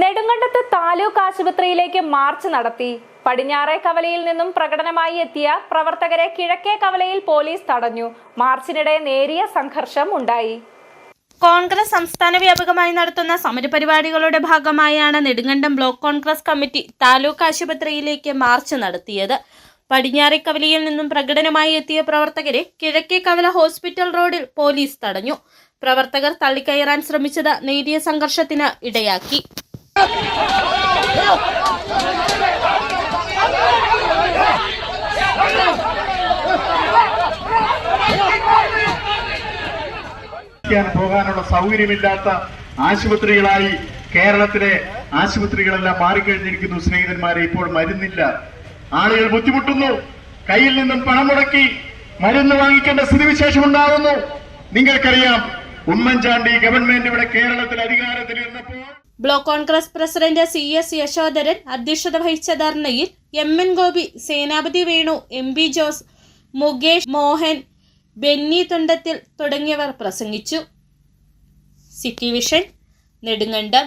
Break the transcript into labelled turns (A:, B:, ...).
A: നെടുങ്കണ്ടത്ത് താലൂക്ക് ആശുപത്രിയിലേക്ക് മാർച്ച് നടത്തി. പടിഞ്ഞാറേ കവലയിൽ നിന്നും പ്രകടനമായി എത്തിയ പ്രവർത്തകരെ കിഴക്കേ കവലയിൽ പോലീസ് തടഞ്ഞു. മാർച്ചിനിടെ നേരിയ സംഘർഷം ഉണ്ടായി.
B: കോൺഗ്രസ് സംസ്ഥാന വ്യാപകമായി നടത്തുന്ന സമരപരിപാടികളുടെ ഭാഗമായാണ് നെടുങ്കണ്ടം ബ്ലോക്ക് കോൺഗ്രസ് കമ്മിറ്റി താലൂക്ക് ആശുപത്രിയിലേക്ക് മാർച്ച് നടത്തിയത്. പടിഞ്ഞാറേക്കവലയിൽ നിന്നും പ്രകടനമായി എത്തിയ പ്രവർത്തകരെ കിഴക്കേ കവല ഹോസ്പിറ്റൽ റോഡിൽ പോലീസ് തടഞ്ഞു. പ്രവർത്തകർ തള്ളിക്കയറാൻ ശ്രമിച്ചത് നേരിയ സംഘർഷത്തിന് ഇടയാക്കി.
C: പോകാനുള്ള സൗകര്യമില്ലാത്ത ആശുപത്രികളായി കേരളത്തിലെ ആശുപത്രികളെല്ലാം മാറിക്കഴിഞ്ഞിരിക്കുന്നു. സ്നേഹിതന്മാരെ ഇപ്പോൾ മരുന്നില്ല. ആളുകൾ ബുദ്ധിമുട്ടുന്നു. കയ്യിൽ നിന്നും പണം മുടക്കി മരുന്ന് വാങ്ങിക്കേണ്ട സ്ഥിതിവിശേഷം ഉണ്ടാകുന്നു നിങ്ങൾക്കറിയാം ഉമ്മൻചാണ്ടി ഗവൺമെന്റ് ഇവിടെ കേരളത്തിൽ അധികാരത്തിൽ ഇരുന്നപ്പോൾ
B: block Congress president C S Yashodharan അധ്യക്ഷത വഹിച്ച ധർണയിൽ M N Gopi Senapathi Venu M B Jose Mukesh Mohan Benny Thundathil തുടങ്ങിയവർ പ്രസംഗിച്ചു. City vision Nedumkandam.